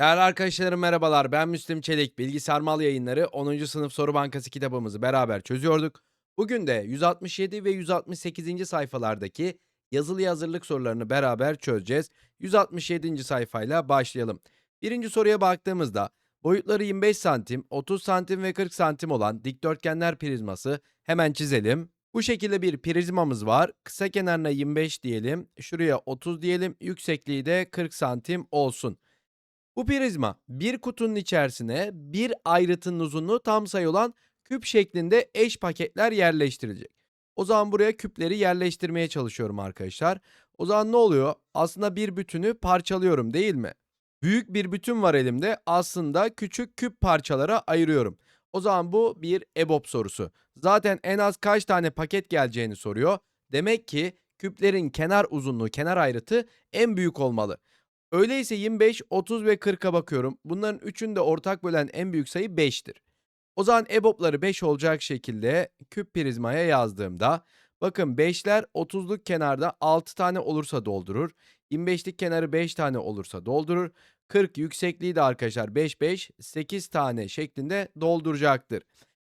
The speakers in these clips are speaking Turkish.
Değerli arkadaşlarım merhabalar. Ben Müslüm Çelik. Bilgisayar Mal Yayınları 10. sınıf soru bankası kitabımızı beraber çözüyorduk. Bugün de 167 ve 168. sayfalardaki yazılı hazırlık sorularını beraber çözeceğiz. 167. sayfayla başlayalım. Birinci soruya baktığımızda boyutları 25 santim, 30 santim ve 40 santim olan dikdörtgenler prizması hemen çizelim. Bu şekilde bir prizmamız var. Kısa kenarına 25 diyelim, şuraya 30 diyelim, yüksekliği de 40 santim olsun. Bu prizma bir kutunun içerisine bir ayrıtının uzunluğu tam sayı olan küp şeklinde eş paketler yerleştirilecek. O zaman buraya küpleri yerleştirmeye çalışıyorum arkadaşlar. O zaman ne oluyor? Aslında bir bütünü parçalıyorum değil mi? Büyük bir bütün var elimde. Aslında küçük küp parçalara ayırıyorum. O zaman bu bir EBOB sorusu. Zaten en az kaç tane paket geleceğini soruyor. Demek ki küplerin kenar uzunluğu, kenar ayrıtı en büyük olmalı. Öyleyse 25, 30 ve 40'a bakıyorum. Bunların üçünü de ortak bölen en büyük sayı 5'tir. O zaman EBOB'ları 5 olacak şekilde küp prizmaya yazdığımda bakın 5'ler 30'luk kenarda 6 tane olursa doldurur. 25'lik kenarı 5 tane olursa doldurur. 40 yüksekliği de arkadaşlar 5 5 8 tane şeklinde dolduracaktır.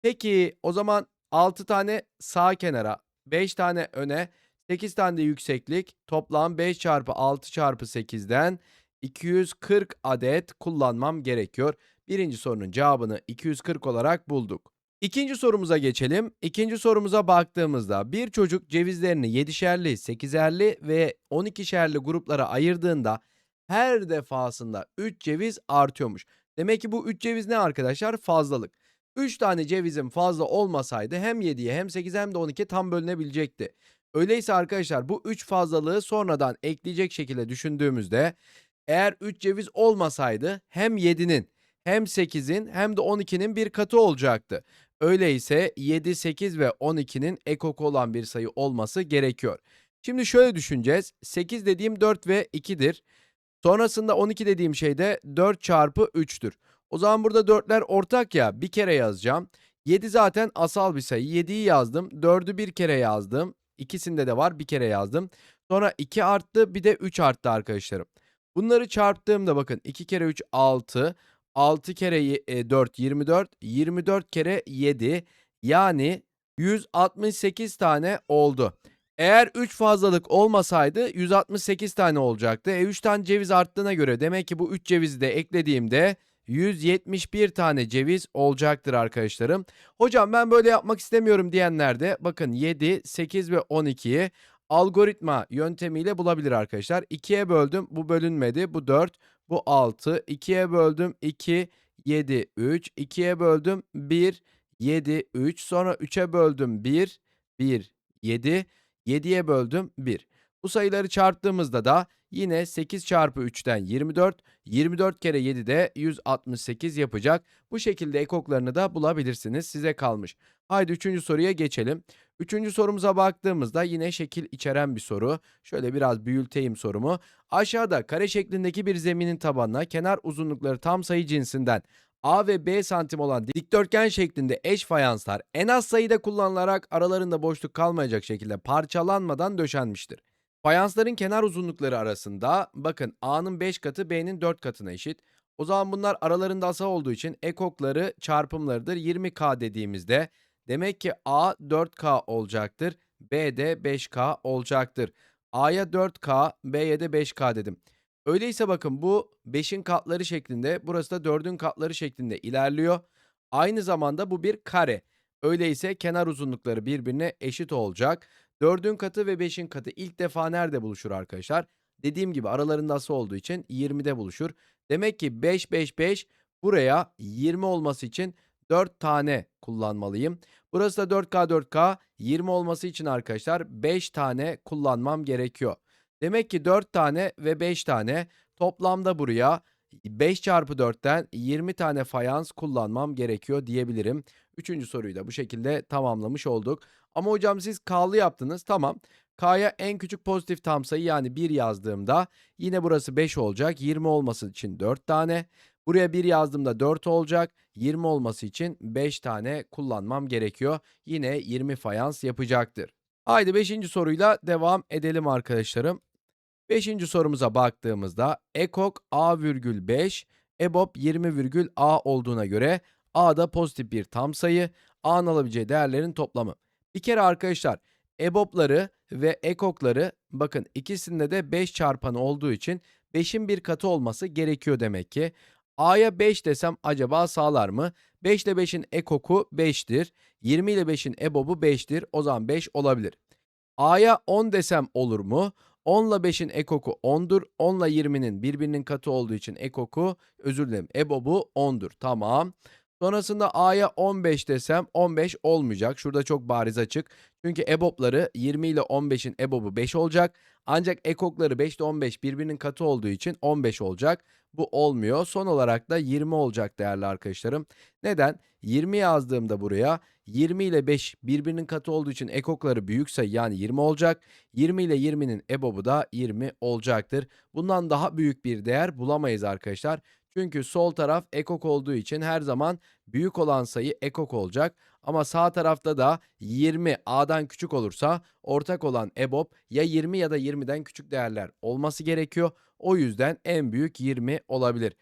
Peki o zaman 6 tane sağ kenara, 5 tane öne, 8 tane de yükseklik. Toplam 5 çarpı 6 çarpı 8'den 240 adet kullanmam gerekiyor. Birinci sorunun cevabını 240 olarak bulduk. İkinci sorumuza geçelim. İkinci sorumuza baktığımızda bir çocuk cevizlerini 7'şerli, 8'erli ve 12'şerli gruplara ayırdığında her defasında 3 ceviz artıyormuş. Demek ki bu 3 ceviz ne arkadaşlar? Fazlalık. 3 tane cevizin fazla olmasaydı hem 7'ye hem 8'e hem de 12'ye tam bölünebilecekti. Öyleyse arkadaşlar bu 3 fazlalığı sonradan ekleyecek şekilde düşündüğümüzde eğer 3 ceviz olmasaydı hem 7'nin hem 8'in hem de 12'nin bir katı olacaktı. Öyleyse 7, 8 ve 12'nin ekoku olan bir sayı olması gerekiyor. Şimdi şöyle düşüneceğiz. 8 dediğim 4 ve 2'dir. Sonrasında 12 dediğim şey de 4 çarpı 3'tür. O zaman burada 4'ler ortak ya bir kere yazacağım. 7 zaten asal bir sayı. 7'yi yazdım. 4'ü bir kere yazdım. İkisinde de var bir kere yazdım. Sonra 2 arttı bir de 3 arttı arkadaşlarım. Bunları çarptığımda bakın 2 kere 3 6. 6 kere y- e, 4 24. 24 kere 7 yani 168 tane oldu. Eğer 3 fazlalık olmasaydı 168 tane olacaktı. E 3 tane ceviz arttığına göre demek ki bu 3 cevizi de eklediğimde 171 tane ceviz olacaktır arkadaşlarım. Hocam ben böyle yapmak istemiyorum diyenler de bakın 7, 8 ve 12'yi algoritma yöntemiyle bulabilir arkadaşlar. 2'ye böldüm bu bölünmedi bu 4 bu 6 2'ye böldüm 2 7 3 2'ye böldüm 1 7 3 sonra 3'e böldüm 1 1 7 7'ye böldüm 1. Bu sayıları çarptığımızda da yine 8 çarpı 3'ten 24, 24 kere 7 de 168 yapacak. Bu şekilde ekoklarını da bulabilirsiniz. Size kalmış. Haydi üçüncü soruya geçelim. Üçüncü sorumuza baktığımızda yine şekil içeren bir soru. Şöyle biraz büyülteyim sorumu. Aşağıda kare şeklindeki bir zeminin tabanına kenar uzunlukları tam sayı cinsinden A ve B santim olan dikdörtgen şeklinde eş fayanslar en az sayıda kullanılarak aralarında boşluk kalmayacak şekilde parçalanmadan döşenmiştir. Fayansların kenar uzunlukları arasında bakın A'nın 5 katı B'nin 4 katına eşit. O zaman bunlar aralarında asal olduğu için ekokları çarpımlarıdır. 20K dediğimizde demek ki A 4K olacaktır. B de 5K olacaktır. A'ya 4K, B'ye de 5K dedim. Öyleyse bakın bu 5'in katları şeklinde, burası da 4'ün katları şeklinde ilerliyor. Aynı zamanda bu bir kare. Öyleyse kenar uzunlukları birbirine eşit olacak. 4'ün katı ve 5'in katı ilk defa nerede buluşur arkadaşlar? Dediğim gibi aralarında asal olduğu için 20'de buluşur. Demek ki 5 5 5 buraya 20 olması için 4 tane kullanmalıyım. Burası da 4K 4K 20 olması için arkadaşlar 5 tane kullanmam gerekiyor. Demek ki 4 tane ve 5 tane toplamda buraya 5 çarpı 4'ten 20 tane fayans kullanmam gerekiyor diyebilirim. Üçüncü soruyu da bu şekilde tamamlamış olduk. Ama hocam siz K'lı yaptınız. Tamam. K'ya en küçük pozitif tam sayı yani 1 yazdığımda yine burası 5 olacak. 20 olması için 4 tane. Buraya 1 yazdığımda 4 olacak. 20 olması için 5 tane kullanmam gerekiyor. Yine 20 fayans yapacaktır. Haydi 5. soruyla devam edelim arkadaşlarım. Beşinci sorumuza baktığımızda ekok A virgül 5, EBOB 20 virgül A olduğuna göre A da pozitif bir tam sayı. A'nın alabileceği değerlerin toplamı. Bir kere arkadaşlar EBOB'ları ve EKOK'ları bakın ikisinde de 5 çarpanı olduğu için 5'in bir katı olması gerekiyor demek ki. A'ya 5 desem acaba sağlar mı? 5 ile 5'in EKOK'u 5'tir. 20 ile 5'in EBOB'u 5'tir. O zaman 5 olabilir. A'ya 10 desem olur mu? 10 ile 5'in ekoku 10'dur. 10 ile 20'nin birbirinin katı olduğu için ekoku, özür dilerim, EBOB'u 10'dur. Tamam. Sonrasında A'ya 15 desem 15 olmayacak. Şurada çok bariz açık. Çünkü EBOB'ları 20 ile 15'in EBOB'u 5 olacak. Ancak ekokları 5 ile 15 birbirinin katı olduğu için 15 olacak. Bu olmuyor. Son olarak da 20 olacak değerli arkadaşlarım. Neden? 20 yazdığımda buraya 20 ile 5 birbirinin katı olduğu için ekokları büyük sayı yani 20 olacak. 20 ile 20'nin EBOB'u da 20 olacaktır. Bundan daha büyük bir değer bulamayız arkadaşlar. Çünkü sol taraf ekok olduğu için her zaman büyük olan sayı ekok olacak. Ama sağ tarafta da 20 A'dan küçük olursa ortak olan EBOB ya 20 ya da 20'den küçük değerler olması gerekiyor. O yüzden en büyük 20 olabilir.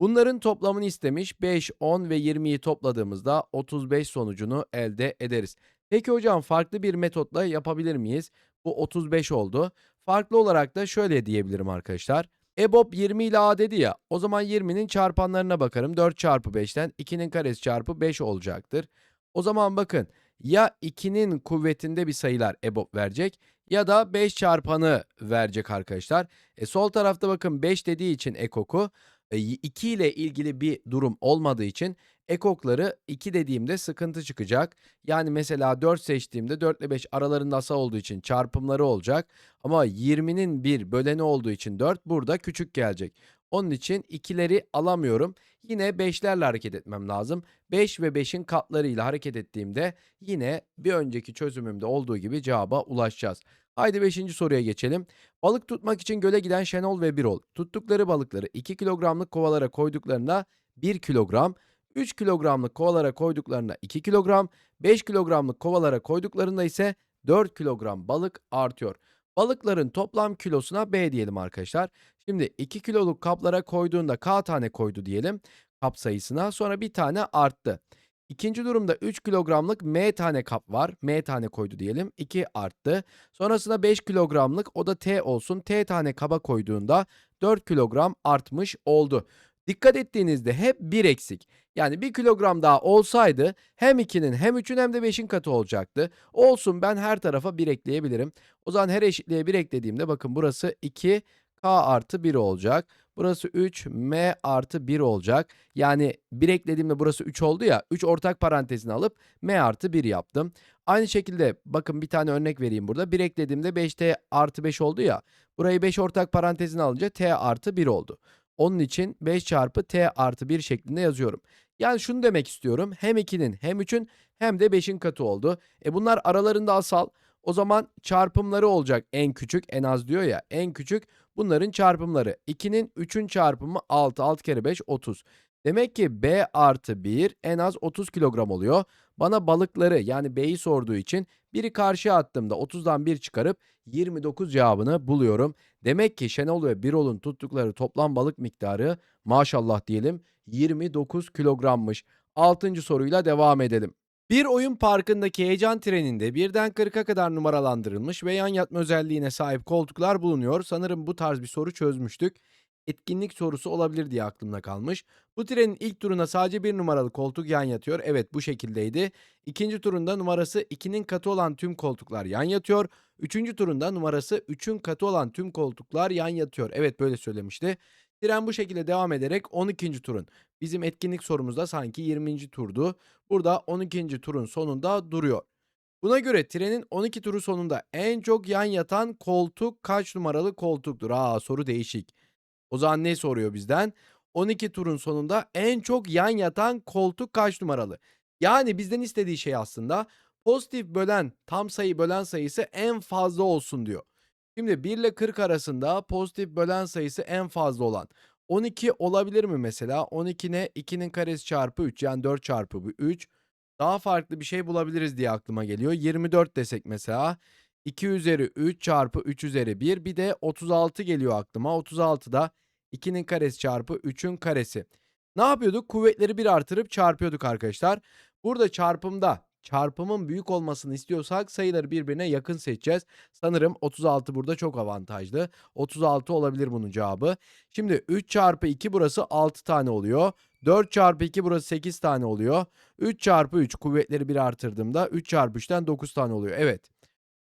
Bunların toplamını istemiş 5, 10 ve 20'yi topladığımızda 35 sonucunu elde ederiz. Peki hocam farklı bir metotla yapabilir miyiz? Bu 35 oldu. Farklı olarak da şöyle diyebilirim arkadaşlar. EBOB 20 ile A dedi ya. O zaman 20'nin çarpanlarına bakarım. 4 çarpı 5'ten 2'nin karesi çarpı 5 olacaktır. O zaman bakın ya 2'nin kuvvetinde bir sayılar EBOB verecek ya da 5 çarpanı verecek arkadaşlar. E, sol tarafta bakın 5 dediği için ekoku 2 ile ilgili bir durum olmadığı için ekokları 2 dediğimde sıkıntı çıkacak. Yani mesela 4 seçtiğimde 4 ile 5 aralarında asal olduğu için çarpımları olacak. Ama 20'nin bir böleni olduğu için 4 burada küçük gelecek. Onun için ikileri alamıyorum. Yine 5'lerle hareket etmem lazım. 5 ve 5'in katlarıyla hareket ettiğimde yine bir önceki çözümümde olduğu gibi cevaba ulaşacağız. Haydi 5. soruya geçelim. Balık tutmak için göle giden Şenol ve Birol tuttukları balıkları 2 kilogramlık kovalara koyduklarında 1 kilogram, 3 kilogramlık kovalara koyduklarında 2 kilogram, 5 kilogramlık kovalara koyduklarında ise 4 kilogram balık artıyor. Balıkların toplam kilosuna B diyelim arkadaşlar. Şimdi 2 kiloluk kaplara koyduğunda K tane koydu diyelim kap sayısına. Sonra bir tane arttı. İkinci durumda 3 kilogramlık M tane kap var. M tane koydu diyelim. 2 arttı. Sonrasında 5 kilogramlık o da T olsun. T tane kaba koyduğunda 4 kilogram artmış oldu. Dikkat ettiğinizde hep 1 eksik. Yani 1 kilogram daha olsaydı hem 2'nin hem 3'ün hem de 5'in katı olacaktı. Olsun ben her tarafa 1 ekleyebilirim. O zaman her eşitliğe 1 eklediğimde bakın burası 2 K artı 1 olacak. Burası 3 M artı 1 olacak. Yani 1 eklediğimde burası 3 oldu ya. 3 ortak parantezini alıp M artı 1 yaptım. Aynı şekilde bakın bir tane örnek vereyim burada. 1 eklediğimde 5T artı 5 oldu ya. Burayı 5 ortak parantezine alınca T artı 1 oldu. Onun için 5 çarpı T artı 1 şeklinde yazıyorum. Yani şunu demek istiyorum. Hem 2'nin hem 3'ün hem de 5'in katı oldu. E bunlar aralarında asal. O zaman çarpımları olacak en küçük en az diyor ya en küçük bunların çarpımları 2'nin 3'ün çarpımı 6 6 kere 5 30. Demek ki B artı 1 en az 30 kilogram oluyor. Bana balıkları yani B'yi sorduğu için biri karşıya attığımda 30'dan 1 çıkarıp 29 cevabını buluyorum. Demek ki Şenol ve Birol'un tuttukları toplam balık miktarı maşallah diyelim 29 kilogrammış. 6. soruyla devam edelim. Bir oyun parkındaki heyecan treninde birden 40'a kadar numaralandırılmış ve yan yatma özelliğine sahip koltuklar bulunuyor. Sanırım bu tarz bir soru çözmüştük. Etkinlik sorusu olabilir diye aklımda kalmış. Bu trenin ilk turuna sadece bir numaralı koltuk yan yatıyor. Evet bu şekildeydi. İkinci turunda numarası 2'nin katı olan tüm koltuklar yan yatıyor. Üçüncü turunda numarası 3'ün katı olan tüm koltuklar yan yatıyor. Evet böyle söylemişti. Tren bu şekilde devam ederek 12. turun. Bizim etkinlik sorumuzda sanki 20. turdu. Burada 12. turun sonunda duruyor. Buna göre trenin 12 turu sonunda en çok yan yatan koltuk kaç numaralı koltuktur? Aa soru değişik. O zaman ne soruyor bizden? 12 turun sonunda en çok yan yatan koltuk kaç numaralı? Yani bizden istediği şey aslında pozitif bölen tam sayı bölen sayısı en fazla olsun diyor. Şimdi 1 ile 40 arasında pozitif bölen sayısı en fazla olan 12 olabilir mi mesela? 12 ne? 2'nin karesi çarpı 3 yani 4 çarpı bu 3. Daha farklı bir şey bulabiliriz diye aklıma geliyor. 24 desek mesela. 2 üzeri 3 çarpı 3 üzeri 1 bir de 36 geliyor aklıma. 36 da 2'nin karesi çarpı 3'ün karesi. Ne yapıyorduk? Kuvvetleri 1 artırıp çarpıyorduk arkadaşlar. Burada çarpımda çarpımın büyük olmasını istiyorsak sayıları birbirine yakın seçeceğiz. Sanırım 36 burada çok avantajlı. 36 olabilir bunun cevabı. Şimdi 3 çarpı 2 burası 6 tane oluyor. 4 çarpı 2 burası 8 tane oluyor. 3 çarpı 3 kuvvetleri 1 artırdığımda 3 çarpı 3'ten 9 tane oluyor. Evet.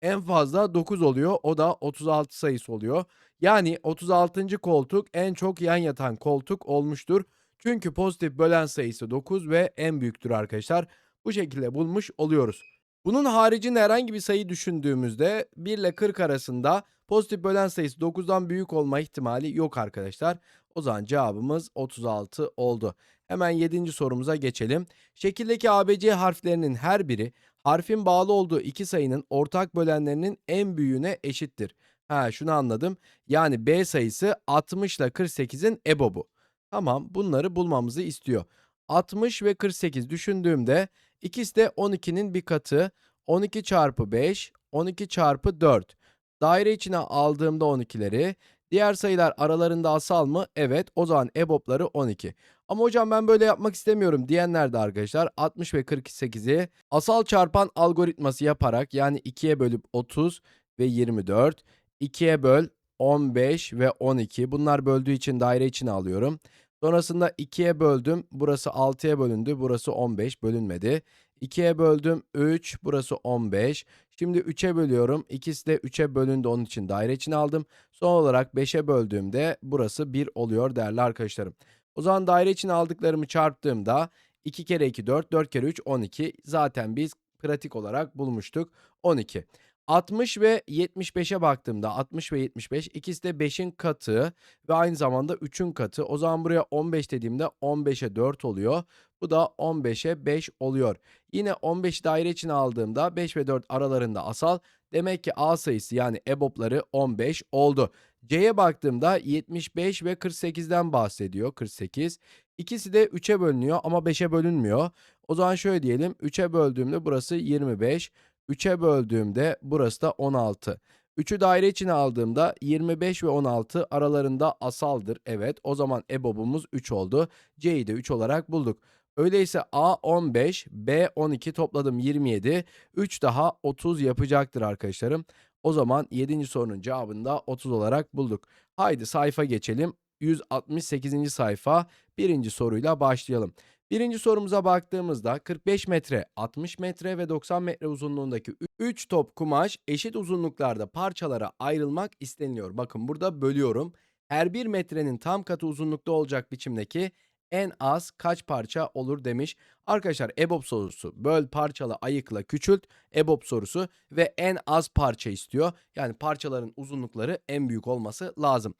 En fazla 9 oluyor. O da 36 sayısı oluyor. Yani 36. koltuk en çok yan yatan koltuk olmuştur. Çünkü pozitif bölen sayısı 9 ve en büyüktür arkadaşlar. Bu şekilde bulmuş oluyoruz. Bunun haricinde herhangi bir sayı düşündüğümüzde 1 ile 40 arasında pozitif bölen sayısı 9'dan büyük olma ihtimali yok arkadaşlar. O zaman cevabımız 36 oldu. Hemen 7. sorumuza geçelim. Şekildeki ABC harflerinin her biri harfin bağlı olduğu iki sayının ortak bölenlerinin en büyüğüne eşittir. Ha şunu anladım. Yani B sayısı 60 ile 48'in EBOB'u. Tamam bunları bulmamızı istiyor. 60 ve 48 düşündüğümde ikisi de 12'nin bir katı. 12 çarpı 5, 12 çarpı 4. Daire içine aldığımda 12'leri. Diğer sayılar aralarında asal mı? Evet o zaman EBOB'ları 12. Ama hocam ben böyle yapmak istemiyorum diyenler de arkadaşlar 60 ve 48'i asal çarpan algoritması yaparak yani 2'ye bölüp 30 ve 24, 2'ye böl 15 ve 12. Bunlar böldüğü için daire içine alıyorum. Sonrasında 2'ye böldüm. Burası 6'ya bölündü. Burası 15 bölünmedi. 2'ye böldüm 3. Burası 15. Şimdi 3'e bölüyorum. İkisi de 3'e bölündü. Onun için daire içine aldım. Son olarak 5'e böldüğümde burası 1 oluyor değerli arkadaşlarım. O zaman daire içine aldıklarımı çarptığımda 2 kere 2 4, 4 kere 3 12. Zaten biz pratik olarak bulmuştuk. 12. 60 ve 75'e baktığımda 60 ve 75 ikisi de 5'in katı ve aynı zamanda 3'ün katı. O zaman buraya 15 dediğimde 15'e 4 oluyor. Bu da 15'e 5 oluyor. Yine 15 daire içine aldığımda 5 ve 4 aralarında asal. Demek ki A sayısı yani EBOB'ları 15 oldu. C'ye baktığımda 75 ve 48'den bahsediyor. 48. İkisi de 3'e bölünüyor ama 5'e bölünmüyor. O zaman şöyle diyelim. 3'e böldüğümde burası 25. 3'e böldüğümde burası da 16. 3'ü daire içine aldığımda 25 ve 16 aralarında asaldır. Evet o zaman EBOB'umuz 3 oldu. C'yi de 3 olarak bulduk. Öyleyse A 15, B 12 topladım 27. 3 daha 30 yapacaktır arkadaşlarım. O zaman 7. sorunun cevabını da 30 olarak bulduk. Haydi sayfa geçelim. 168. sayfa birinci soruyla başlayalım. Birinci sorumuza baktığımızda 45 metre, 60 metre ve 90 metre uzunluğundaki 3 top kumaş eşit uzunluklarda parçalara ayrılmak isteniliyor. Bakın burada bölüyorum. Her bir metrenin tam katı uzunlukta olacak biçimdeki en az kaç parça olur demiş. Arkadaşlar EBOB sorusu böl parçala ayıkla küçült EBOB sorusu ve en az parça istiyor. Yani parçaların uzunlukları en büyük olması lazım.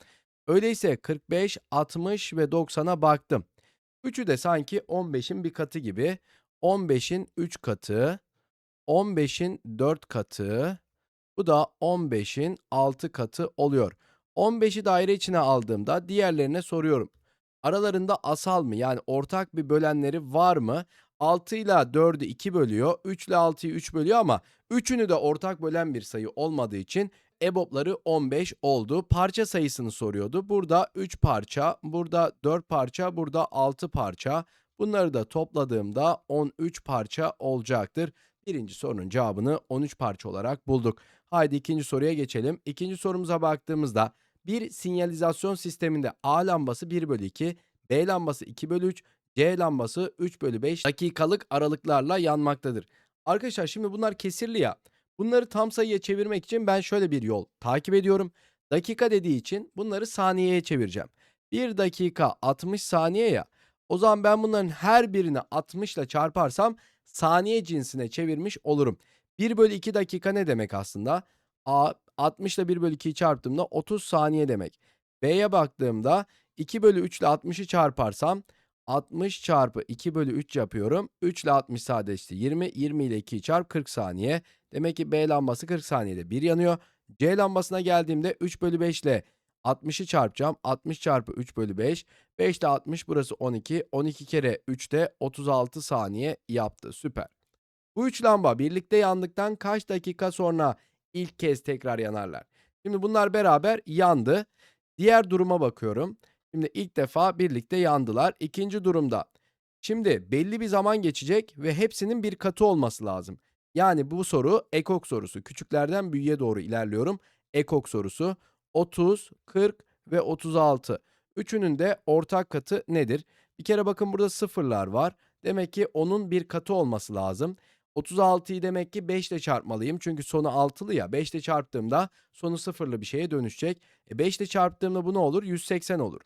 Öyleyse 45, 60 ve 90'a baktım. Üçü de sanki 15'in bir katı gibi. 15'in 3 katı, 15'in 4 katı, bu da 15'in 6 katı oluyor. 15'i daire içine aldığımda diğerlerine soruyorum. Aralarında asal mı yani ortak bir bölenleri var mı? 6 ile 4'ü 2 bölüyor, 3 ile 6'yı 3 bölüyor ama üçünü de ortak bölen bir sayı olmadığı için EBOB'ları 15 oldu. Parça sayısını soruyordu. Burada 3 parça, burada 4 parça, burada 6 parça. Bunları da topladığımda 13 parça olacaktır. Birinci sorunun cevabını 13 parça olarak bulduk. Haydi ikinci soruya geçelim. İkinci sorumuza baktığımızda bir sinyalizasyon sisteminde A lambası 1 bölü 2, B lambası 2 bölü 3, C lambası 3 bölü 5 dakikalık aralıklarla yanmaktadır. Arkadaşlar şimdi bunlar kesirli ya. Bunları tam sayıya çevirmek için ben şöyle bir yol takip ediyorum. Dakika dediği için bunları saniyeye çevireceğim. 1 dakika 60 saniye ya. O zaman ben bunların her birini 60 ile çarparsam saniye cinsine çevirmiş olurum. 1 bölü 2 dakika ne demek aslında? A 60 ile 1 bölü 2'yi çarptığımda 30 saniye demek. B'ye baktığımda 2 bölü 3 ile 60'ı çarparsam 60 çarpı 2 bölü 3 yapıyorum. 3 ile 60 sadeleşti 20. 20 ile 2'yi çarp 40 saniye. Demek ki B lambası 40 saniyede 1 yanıyor. C lambasına geldiğimde 3 bölü 5 ile 60'ı çarpacağım. 60 çarpı 3 bölü 5. 5 de 60 burası 12. 12 kere 3 de 36 saniye yaptı. Süper. Bu 3 lamba birlikte yandıktan kaç dakika sonra ilk kez tekrar yanarlar? Şimdi bunlar beraber yandı. Diğer duruma bakıyorum. Şimdi ilk defa birlikte yandılar. İkinci durumda. Şimdi belli bir zaman geçecek ve hepsinin bir katı olması lazım. Yani bu soru ekok sorusu. Küçüklerden büyüğe doğru ilerliyorum. Ekok sorusu 30, 40 ve 36. Üçünün de ortak katı nedir? Bir kere bakın burada sıfırlar var. Demek ki onun bir katı olması lazım. 36'yı demek ki 5 ile çarpmalıyım. Çünkü sonu 6'lı ya. 5 ile çarptığımda sonu sıfırlı bir şeye dönüşecek. E 5 ile çarptığımda bu ne olur? 180 olur.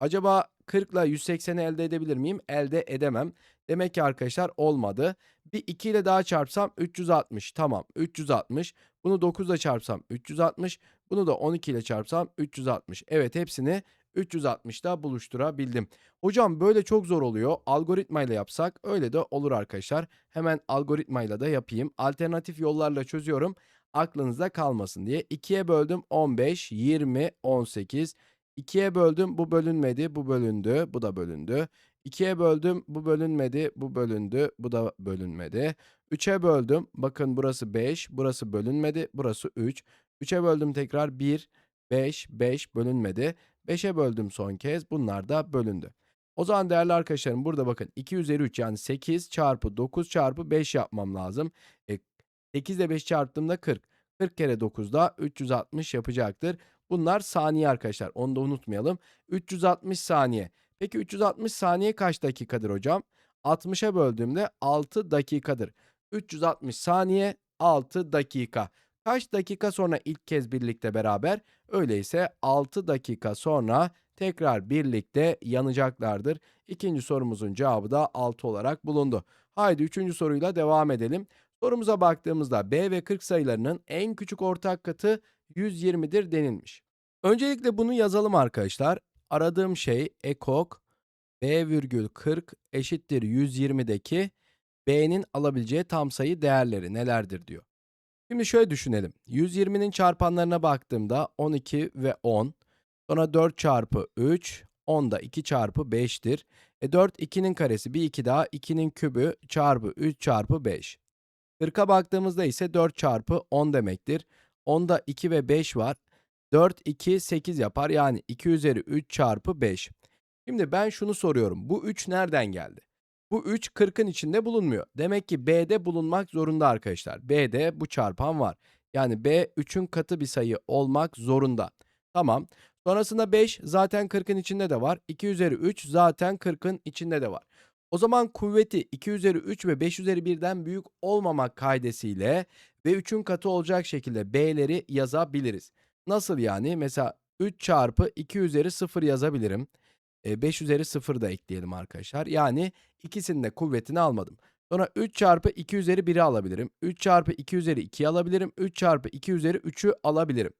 Acaba 40 ile 180'i elde edebilir miyim? Elde edemem. Demek ki arkadaşlar olmadı. Bir 2 ile daha çarpsam 360. Tamam 360. Bunu 9 ile çarpsam 360. Bunu da 12 ile çarpsam 360. Evet hepsini 360'da buluşturabildim. Hocam böyle çok zor oluyor. Algoritma ile yapsak öyle de olur arkadaşlar. Hemen algoritmayla da yapayım. Alternatif yollarla çözüyorum. Aklınızda kalmasın diye. 2'ye böldüm 15, 20, 18. 2'ye böldüm bu bölünmedi, bu bölündü, bu da bölündü. 2'ye böldüm bu bölünmedi, bu bölündü, bu da bölünmedi. 3'e böldüm. Bakın burası 5, burası bölünmedi, burası 3. 3'e böldüm tekrar 1, 5, 5 bölünmedi. 5'e böldüm son kez. Bunlar da bölündü. O zaman değerli arkadaşlarım burada bakın 2 üzeri 3 yani 8 çarpı 9 çarpı 5 yapmam lazım. E, 8 ile 5 çarptığımda 40. 40 kere 9 da 360 yapacaktır. Bunlar saniye arkadaşlar. Onu da unutmayalım. 360 saniye. Peki 360 saniye kaç dakikadır hocam? 60'a böldüğümde 6 dakikadır. 360 saniye 6 dakika. Kaç dakika sonra ilk kez birlikte beraber? Öyleyse 6 dakika sonra tekrar birlikte yanacaklardır. İkinci sorumuzun cevabı da 6 olarak bulundu. Haydi üçüncü soruyla devam edelim. Sorumuza baktığımızda B ve 40 sayılarının en küçük ortak katı 120'dir denilmiş. Öncelikle bunu yazalım arkadaşlar. Aradığım şey ekok B virgül 40 eşittir 120'deki B'nin alabileceği tam sayı değerleri nelerdir diyor. Şimdi şöyle düşünelim. 120'nin çarpanlarına baktığımda 12 ve 10. Sonra 4 çarpı 3. 10 da 2 çarpı 5'tir. E 4 2'nin karesi bir 2 daha 2'nin kübü çarpı 3 çarpı 5. 40'a baktığımızda ise 4 çarpı 10 demektir. 10'da 2 ve 5 var. 4, 2, 8 yapar. Yani 2 üzeri 3 çarpı 5. Şimdi ben şunu soruyorum. Bu 3 nereden geldi? Bu 3 40'ın içinde bulunmuyor. Demek ki B'de bulunmak zorunda arkadaşlar. B'de bu çarpan var. Yani B 3'ün katı bir sayı olmak zorunda. Tamam. Sonrasında 5 zaten 40'ın içinde de var. 2 üzeri 3 zaten 40'ın içinde de var. O zaman kuvveti 2 üzeri 3 ve 5 üzeri 1'den büyük olmamak kaidesiyle ve 3'ün katı olacak şekilde B'leri yazabiliriz. Nasıl yani? Mesela 3 çarpı 2 üzeri 0 yazabilirim. E, 5 üzeri 0 da ekleyelim arkadaşlar. Yani ikisinin de kuvvetini almadım. Sonra 3 çarpı 2 üzeri 1'i alabilirim. 3 çarpı 2 üzeri 2'yi alabilirim. 3 çarpı 2 üzeri 3'ü alabilirim.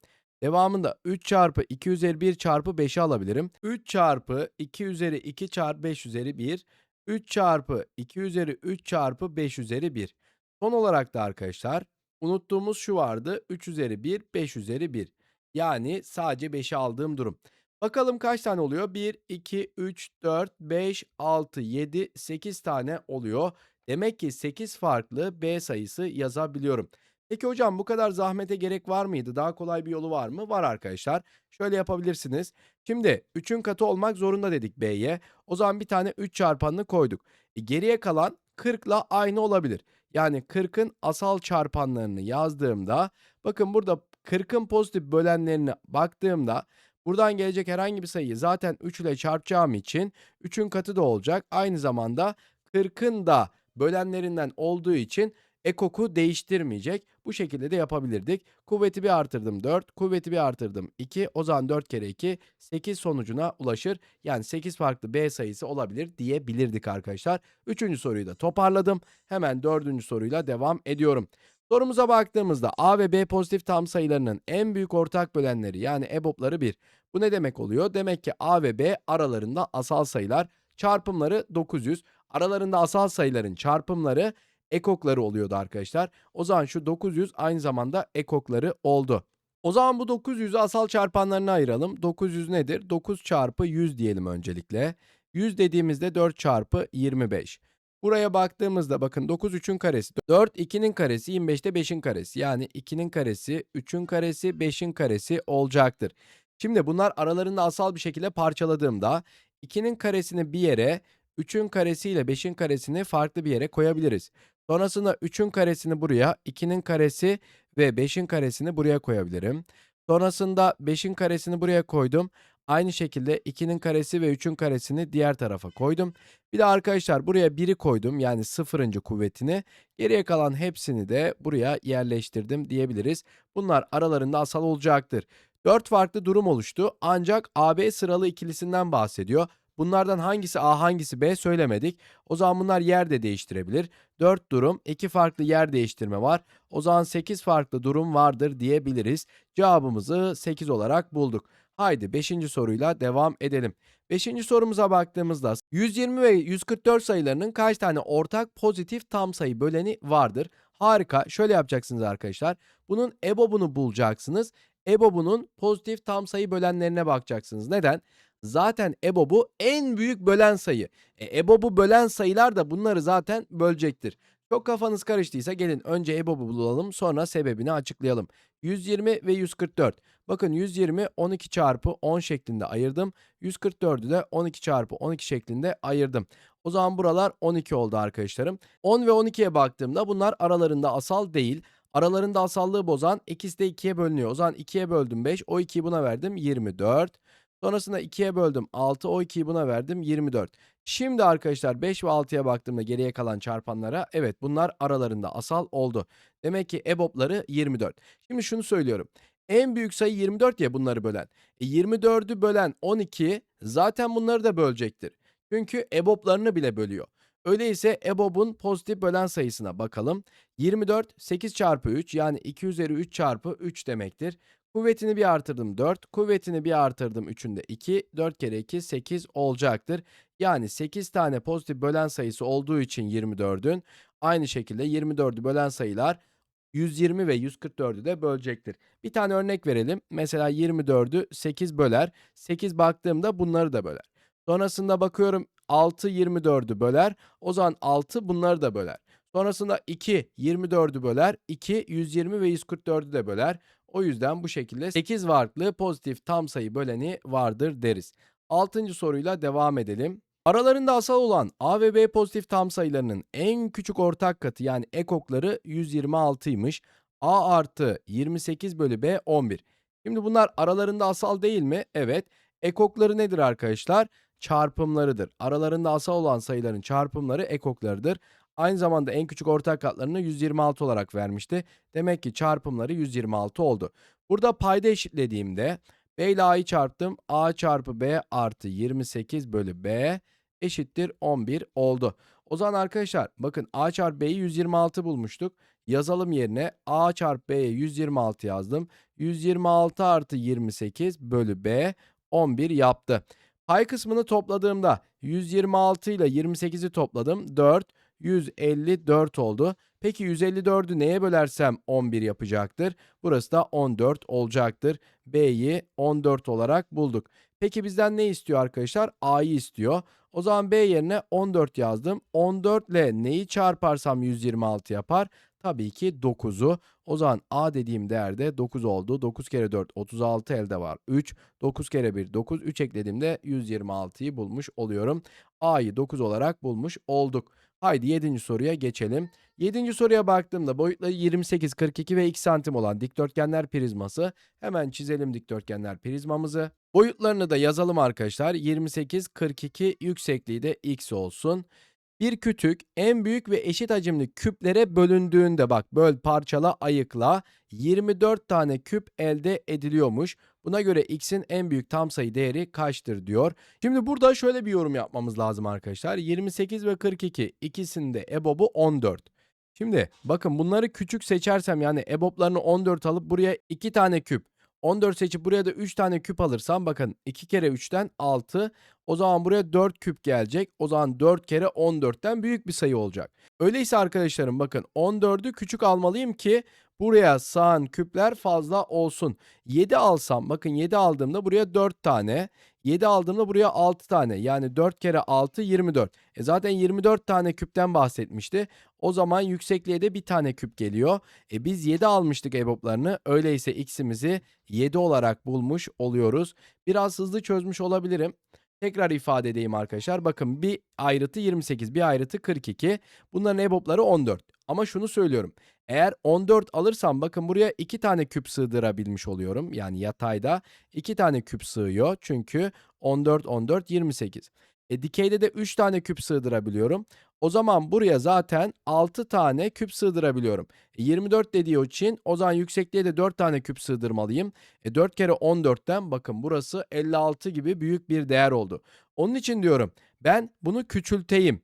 Devamında 3 çarpı 2 üzeri 1 çarpı 5'i alabilirim. 3 çarpı 2 üzeri 2 çarpı 5 üzeri 1. 3 çarpı 2 üzeri 3 çarpı 5 üzeri 1. Son olarak da arkadaşlar unuttuğumuz şu vardı. 3 üzeri 1, 5 üzeri 1. Yani sadece 5'i aldığım durum. Bakalım kaç tane oluyor? 1, 2, 3, 4, 5, 6, 7, 8 tane oluyor. Demek ki 8 farklı B sayısı yazabiliyorum. Peki hocam bu kadar zahmete gerek var mıydı? Daha kolay bir yolu var mı? Var arkadaşlar. Şöyle yapabilirsiniz. Şimdi 3'ün katı olmak zorunda dedik B'ye. O zaman bir tane 3 çarpanını koyduk. E, geriye kalan 40 ile aynı olabilir. Yani 40'ın asal çarpanlarını yazdığımda bakın burada 40'ın pozitif bölenlerine baktığımda buradan gelecek herhangi bir sayıyı zaten 3 ile çarpacağım için 3'ün katı da olacak. Aynı zamanda 40'ın da bölenlerinden olduğu için ekoku değiştirmeyecek. Bu şekilde de yapabilirdik. Kuvveti bir artırdım 4, kuvveti bir artırdım 2. O zaman 4 kere 2 8 sonucuna ulaşır. Yani 8 farklı B sayısı olabilir diyebilirdik arkadaşlar. Üçüncü soruyu da toparladım. Hemen dördüncü soruyla devam ediyorum. Sorumuza baktığımızda A ve B pozitif tam sayılarının en büyük ortak bölenleri yani EBOB'ları 1. Bu ne demek oluyor? Demek ki A ve B aralarında asal sayılar. Çarpımları 900. Aralarında asal sayıların çarpımları ekokları oluyordu arkadaşlar. O zaman şu 900 aynı zamanda ekokları oldu. O zaman bu 900'ü asal çarpanlarına ayıralım. 900 nedir? 9 çarpı 100 diyelim öncelikle. 100 dediğimizde 4 çarpı 25. Buraya baktığımızda bakın 9 3'ün karesi, 4 2'nin karesi, 25 de 5'in karesi. Yani 2'nin karesi, 3'ün karesi, 5'in karesi olacaktır. Şimdi bunlar aralarında asal bir şekilde parçaladığımda 2'nin karesini bir yere, 3'ün karesiyle 5'in karesini farklı bir yere koyabiliriz. Sonrasında 3'ün karesini buraya, 2'nin karesi ve 5'in karesini buraya koyabilirim. Sonrasında 5'in karesini buraya koydum. Aynı şekilde 2'nin karesi ve 3'ün karesini diğer tarafa koydum. Bir de arkadaşlar buraya 1'i koydum yani sıfırıncı kuvvetini. Geriye kalan hepsini de buraya yerleştirdim diyebiliriz. Bunlar aralarında asal olacaktır. 4 farklı durum oluştu ancak AB sıralı ikilisinden bahsediyor. Bunlardan hangisi A hangisi B söylemedik. O zaman bunlar yer de değiştirebilir. 4 durum, 2 farklı yer değiştirme var. O zaman 8 farklı durum vardır diyebiliriz. Cevabımızı 8 olarak bulduk. Haydi 5. soruyla devam edelim. 5. sorumuza baktığımızda 120 ve 144 sayılarının kaç tane ortak pozitif tam sayı böleni vardır? Harika. Şöyle yapacaksınız arkadaşlar. Bunun EBOB'unu bulacaksınız. EBOB'unun pozitif tam sayı bölenlerine bakacaksınız. Neden? Zaten EBOB'u en büyük bölen sayı. E, EBOB'u bölen sayılar da bunları zaten bölecektir. Çok kafanız karıştıysa gelin önce EBOB'u bulalım sonra sebebini açıklayalım. 120 ve 144. Bakın 120 12 çarpı 10 şeklinde ayırdım. 144'ü de 12 çarpı 12 şeklinde ayırdım. O zaman buralar 12 oldu arkadaşlarım. 10 ve 12'ye baktığımda bunlar aralarında asal değil. Aralarında asallığı bozan ikisi de 2'ye bölünüyor. O zaman 2'ye böldüm 5. O 2'yi buna verdim 24. Sonrasında 2'ye böldüm 6. O 2'yi buna verdim 24. Şimdi arkadaşlar 5 ve 6'ya baktığımda geriye kalan çarpanlara evet bunlar aralarında asal oldu. Demek ki EBOB'ları 24. Şimdi şunu söylüyorum. En büyük sayı 24 ya bunları bölen. E 24'ü bölen 12 zaten bunları da bölecektir. Çünkü EBOB'larını bile bölüyor. Öyleyse EBOB'un pozitif bölen sayısına bakalım. 24 8 çarpı 3 yani 2 üzeri 3 çarpı 3 demektir. Kuvvetini bir artırdım 4. Kuvvetini bir artırdım 3'ün de 2. 4 kere 2 8 olacaktır. Yani 8 tane pozitif bölen sayısı olduğu için 24'ün aynı şekilde 24'ü bölen sayılar 120 ve 144'ü de bölecektir. Bir tane örnek verelim. Mesela 24'ü 8 böler. 8 baktığımda bunları da böler. Sonrasında bakıyorum 6 24'ü böler. O zaman 6 bunları da böler. Sonrasında 2 24'ü böler. 2 120 ve 144'ü de böler. O yüzden bu şekilde 8 farklı pozitif tam sayı böleni vardır deriz. 6. soruyla devam edelim. Aralarında asal olan A ve B pozitif tam sayılarının en küçük ortak katı yani ekokları 126'ymış. A artı 28 bölü B 11. Şimdi bunlar aralarında asal değil mi? Evet. Ekokları nedir arkadaşlar? Çarpımlarıdır. Aralarında asal olan sayıların çarpımları ekoklarıdır. Aynı zamanda en küçük ortak katlarını 126 olarak vermişti. Demek ki çarpımları 126 oldu. Burada payda eşitlediğimde B ile A'yı çarptım. A çarpı B artı 28 bölü B eşittir 11 oldu. O zaman arkadaşlar bakın A çarpı B'yi 126 bulmuştuk. Yazalım yerine A çarpı B'ye 126 yazdım. 126 artı 28 bölü B 11 yaptı. Pay kısmını topladığımda 126 ile 28'i topladım. 4, 154 oldu. Peki 154'ü neye bölersem 11 yapacaktır? Burası da 14 olacaktır. B'yi 14 olarak bulduk. Peki bizden ne istiyor arkadaşlar? A'yı istiyor. O zaman B yerine 14 yazdım. 14 ile neyi çarparsam 126 yapar? Tabii ki 9'u. O zaman A dediğim değerde 9 oldu. 9 kere 4 36 elde var. 3. 9 kere 1 9. 3 eklediğimde 126'yı bulmuş oluyorum. A'yı 9 olarak bulmuş olduk. Haydi 7. soruya geçelim. 7. soruya baktığımda boyutları 28, 42 ve 2 santim olan dikdörtgenler prizması. Hemen çizelim dikdörtgenler prizmamızı. Boyutlarını da yazalım arkadaşlar. 28, 42 yüksekliği de x olsun. Bir kütük en büyük ve eşit hacimli küplere bölündüğünde bak böl parçala ayıkla 24 tane küp elde ediliyormuş. Buna göre x'in en büyük tam sayı değeri kaçtır diyor. Şimdi burada şöyle bir yorum yapmamız lazım arkadaşlar. 28 ve 42 ikisinde EBOB'u 14. Şimdi bakın bunları küçük seçersem yani EBOB'larını 14 alıp buraya 2 tane küp 14 seçip buraya da 3 tane küp alırsam bakın 2 kere 3'ten 6. O zaman buraya 4 küp gelecek. O zaman 4 kere 14'ten büyük bir sayı olacak. Öyleyse arkadaşlarım bakın 14'ü küçük almalıyım ki buraya sığan küpler fazla olsun. 7 alsam bakın 7 aldığımda buraya 4 tane. 7 aldığımda buraya 6 tane. Yani 4 kere 6 24. E zaten 24 tane küpten bahsetmişti. O zaman yüksekliğe de bir tane küp geliyor. E biz 7 almıştık EBOB'larını. Öyleyse x'imizi 7 olarak bulmuş oluyoruz. Biraz hızlı çözmüş olabilirim. Tekrar ifade edeyim arkadaşlar. Bakın bir ayrıtı 28, bir ayrıtı 42. Bunların EBOB'ları 14. Ama şunu söylüyorum. Eğer 14 alırsam bakın buraya 2 tane küp sığdırabilmiş oluyorum. Yani yatayda 2 tane küp sığıyor. Çünkü 14, 14, 28. E, dikeyde de 3 tane küp sığdırabiliyorum. O zaman buraya zaten 6 tane küp sığdırabiliyorum. E, 24 dediği için o zaman yüksekliğe de 4 tane küp sığdırmalıyım. E, 4 kere 14'ten bakın burası 56 gibi büyük bir değer oldu. Onun için diyorum ben bunu küçülteyim.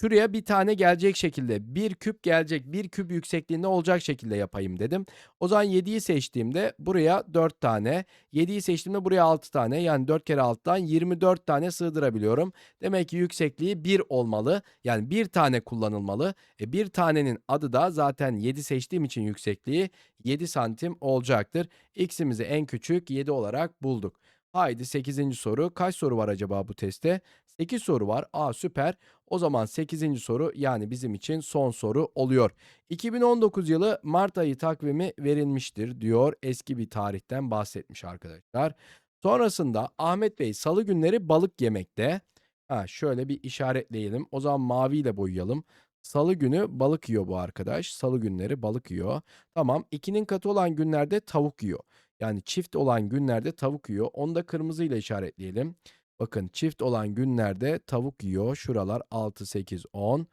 Şuraya bir tane gelecek şekilde bir küp gelecek bir küp yüksekliğinde olacak şekilde yapayım dedim. O zaman 7'yi seçtiğimde buraya 4 tane 7'yi seçtiğimde buraya 6 tane yani 4 kere 6'dan 24 tane sığdırabiliyorum. Demek ki yüksekliği 1 olmalı yani bir tane kullanılmalı. E, bir tanenin adı da zaten 7 seçtiğim için yüksekliği 7 santim olacaktır. X'imizi en küçük 7 olarak bulduk. Haydi 8. soru. Kaç soru var acaba bu testte? 8 soru var. Aa süper. O zaman 8. soru yani bizim için son soru oluyor. 2019 yılı Mart ayı takvimi verilmiştir diyor. Eski bir tarihten bahsetmiş arkadaşlar. Sonrasında Ahmet Bey salı günleri balık yemekte. Ha şöyle bir işaretleyelim. O zaman maviyle boyayalım. Salı günü balık yiyor bu arkadaş. Salı günleri balık yiyor. Tamam. 2'nin katı olan günlerde tavuk yiyor. Yani çift olan günlerde tavuk yiyor. Onu da kırmızıyla işaretleyelim. Bakın çift olan günlerde tavuk yiyor. Şuralar 6, 8, 10,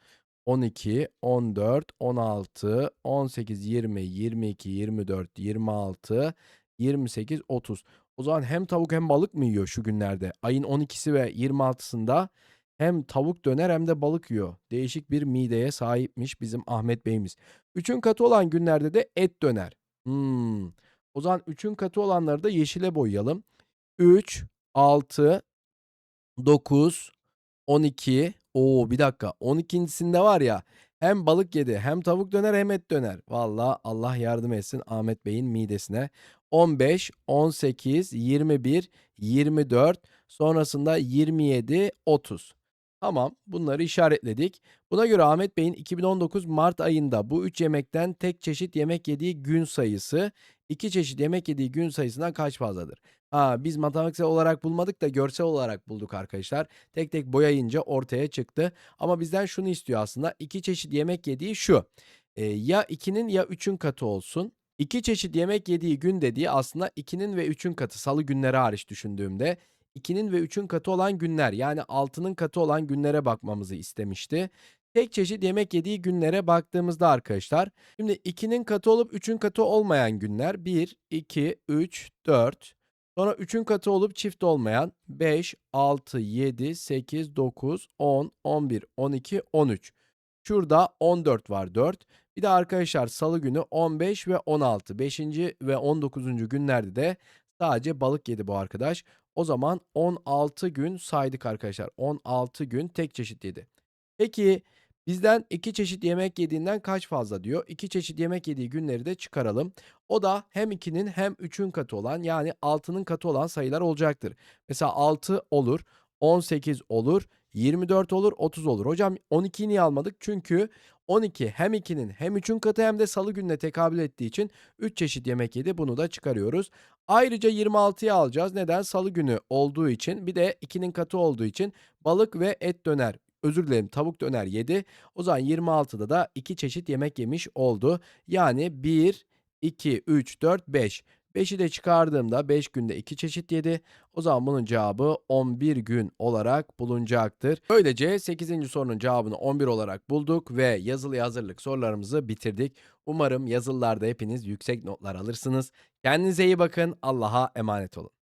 12, 14, 16, 18, 20, 22, 24, 26, 28, 30. O zaman hem tavuk hem balık mı yiyor şu günlerde? Ayın 12'si ve 26'sında hem tavuk döner hem de balık yiyor. Değişik bir mideye sahipmiş bizim Ahmet Bey'imiz. Üçün katı olan günlerde de et döner. Hmm. O zaman 3'ün katı olanları da yeşile boyayalım. 3, 6, 9, 12. Oo bir dakika. 12.sinde var ya hem balık yedi hem tavuk döner hem et döner. Valla Allah yardım etsin Ahmet Bey'in midesine. 15, 18, 21, 24 sonrasında 27, 30. Tamam bunları işaretledik. Buna göre Ahmet Bey'in 2019 Mart ayında bu 3 yemekten tek çeşit yemek yediği gün sayısı 2 çeşit yemek yediği gün sayısından kaç fazladır? Ha, biz matematiksel olarak bulmadık da görsel olarak bulduk arkadaşlar. Tek tek boyayınca ortaya çıktı. Ama bizden şunu istiyor aslında. 2 çeşit yemek yediği şu. Ee, ya 2'nin ya 3'ün katı olsun. 2 çeşit yemek yediği gün dediği aslında 2'nin ve 3'ün katı. Salı günleri hariç düşündüğümde. 2'nin ve 3'ün katı olan günler yani 6'nın katı olan günlere bakmamızı istemişti. Tek çeşit yemek yediği günlere baktığımızda arkadaşlar. Şimdi 2'nin katı olup 3'ün katı olmayan günler 1, 2, 3, 4. Sonra 3'ün katı olup çift olmayan 5, 6, 7, 8, 9, 10, 11, 12, 13. Şurada 14 var 4. Bir de arkadaşlar salı günü 15 ve 16. 5. ve 19. günlerde de sadece balık yedi bu arkadaş. O zaman 16 gün saydık arkadaşlar. 16 gün tek çeşit yedi. Peki bizden iki çeşit yemek yediğinden kaç fazla diyor. İki çeşit yemek yediği günleri de çıkaralım. O da hem 2'nin hem 3'ün katı olan yani 6'nın katı olan sayılar olacaktır. Mesela 6 olur, 18 olur, 24 olur, 30 olur. Hocam 12'yi niye almadık? Çünkü 12 hem 2'nin hem 3'ün katı hem de salı gününe tekabül ettiği için 3 çeşit yemek yedi. Bunu da çıkarıyoruz. Ayrıca 26'yı alacağız. Neden? Salı günü olduğu için bir de 2'nin katı olduğu için balık ve et döner. Özür dilerim tavuk döner yedi. O zaman 26'da da 2 çeşit yemek yemiş oldu. Yani 1, 2, 3, 4, 5. 5'i de çıkardığımda 5 günde 2 çeşit yedi. O zaman bunun cevabı 11 gün olarak bulunacaktır. Böylece 8. sorunun cevabını 11 olarak bulduk ve yazılı hazırlık sorularımızı bitirdik. Umarım yazılılarda hepiniz yüksek notlar alırsınız. Kendinize iyi bakın. Allah'a emanet olun.